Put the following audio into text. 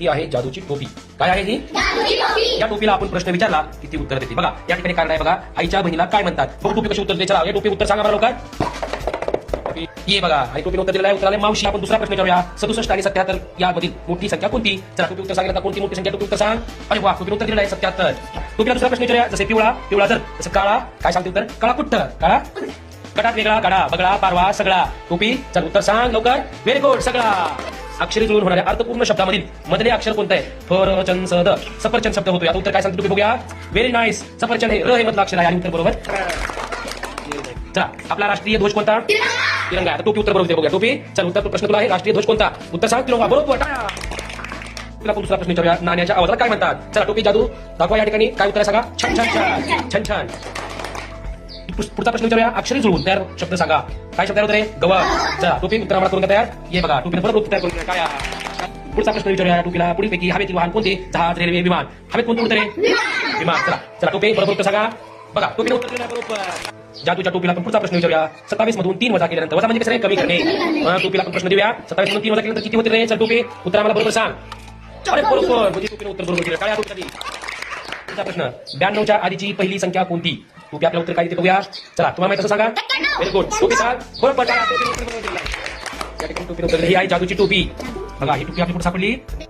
ही आहे जादूची टोपी. काय आहे ही? या टोपीला आपण प्रश्न विचारला की ती उत्तर देते बघा या ठिकाणी कारण आहे बघा आईच्या बहिणीला काय म्हणतात? बघ टोपी कशी उत्तर देते चला या टोपी उत्तर सांगा लवकर. ये बघा आणि टोपीने उत्तर दिलेलं उत्तर मावशी. आपण दुसरा प्रश्न विचारूया. सदुसष्ट आणि सत्याहत्तर यामधील मोठी संख्या कोणती? चला टोपी उत्तर सांगितलं कोणती मोठी संख्या? टोपी उत्तर सांग. अरे वा टोपीने उत्तर दिलेलं आहे सत्याहत्तर. टोपीला दुसरा प्रश्न विचारूया. जसे पिवळा पिवळा जर जसं काळा काय सांगते उत्तर? काळा कुठ्ठ काळा? गटात वेगळा काढा बगळा पारवा सगळा. टोपी चल उत्तर सांग लवकर. व्हेरी गुड सगळा. अक्षरी जुळून होणाऱ्या अर्थपूर्ण शब्दामधील मधले अक्षर कोणतं? आहे फर चन सद सफरचंद शब्द होतो आता उत्तर काय सांगतो टोपी बघूया. व्हेरी नाईस सफरचंद हे र हे मधलं अक्षर आहे आणि उत्तर बरोबर. चला आपला राष्ट्रीय ध्वज कोणता? तिरंगा. आता टोपी उत्तर बरोबर बघूया. टोपी. चल उत्तर प्रश्न तुला आहे. राष्ट्रीय ध्वज कोणता? उत्तर सांग तिरंगा. बरोबर तुला दुसरा प्रश्न विचारूया. नाण्याच्या आवाजाला काय म्हणतात? चला टोपी जादू. दाखवा या ठिकाणी. काय उत्तर सांगा? छान छान छान. छान छान. पुढचा प्रश्न विचारूया. अक्षरी जुळवून. तयार शब्द सांगा. काय शब्द आहे गवा. चला टोपी उत्तर आम्हाला करून तयार. ये बघा टोपीने बरोबर उत्तर तयार करून. काय? पुढचा प्रश्न विचारूया. टोपीला पुढीलपैकी हवेतील वाहन कोणते? जहाज रेल्वे विमान. हवेत कोणते उत्तर? आहे विमान. चला चला टोपी बरोबर उत्तर सांगा. बघा टोपीने उत्तर बरोबर. जादूच्या टोपीला आपण पुढचा प्रश्न विचारूया. सत्तावीस मधून तीन वजा केल्यानंतर वजा म्हणजे कसं कमी करणे. टोपीला आपण प्रश्न देऊया. सत्तावीस मधून तीन वजा केल्यानंतर किती होते रे? चल टोपी उत्तर आम्हाला बरोबर सांग. अरे बरोबर. म्हणजे टोपीने उत्तर बरोबर दिलं. काय? पुढचा प्रश्न ब्याण्णवच्या आधीची पहिली संख्या कोणती तू आपलं उत्तर काय बघूया चला तुम्हाला माहिती सांगा व्हेरी गुड टोपी सांग बरोबर. या ठिकाणी दिलं. ही आहे जादूची टोपी बघा ही टोपी आपली कुठे सापडली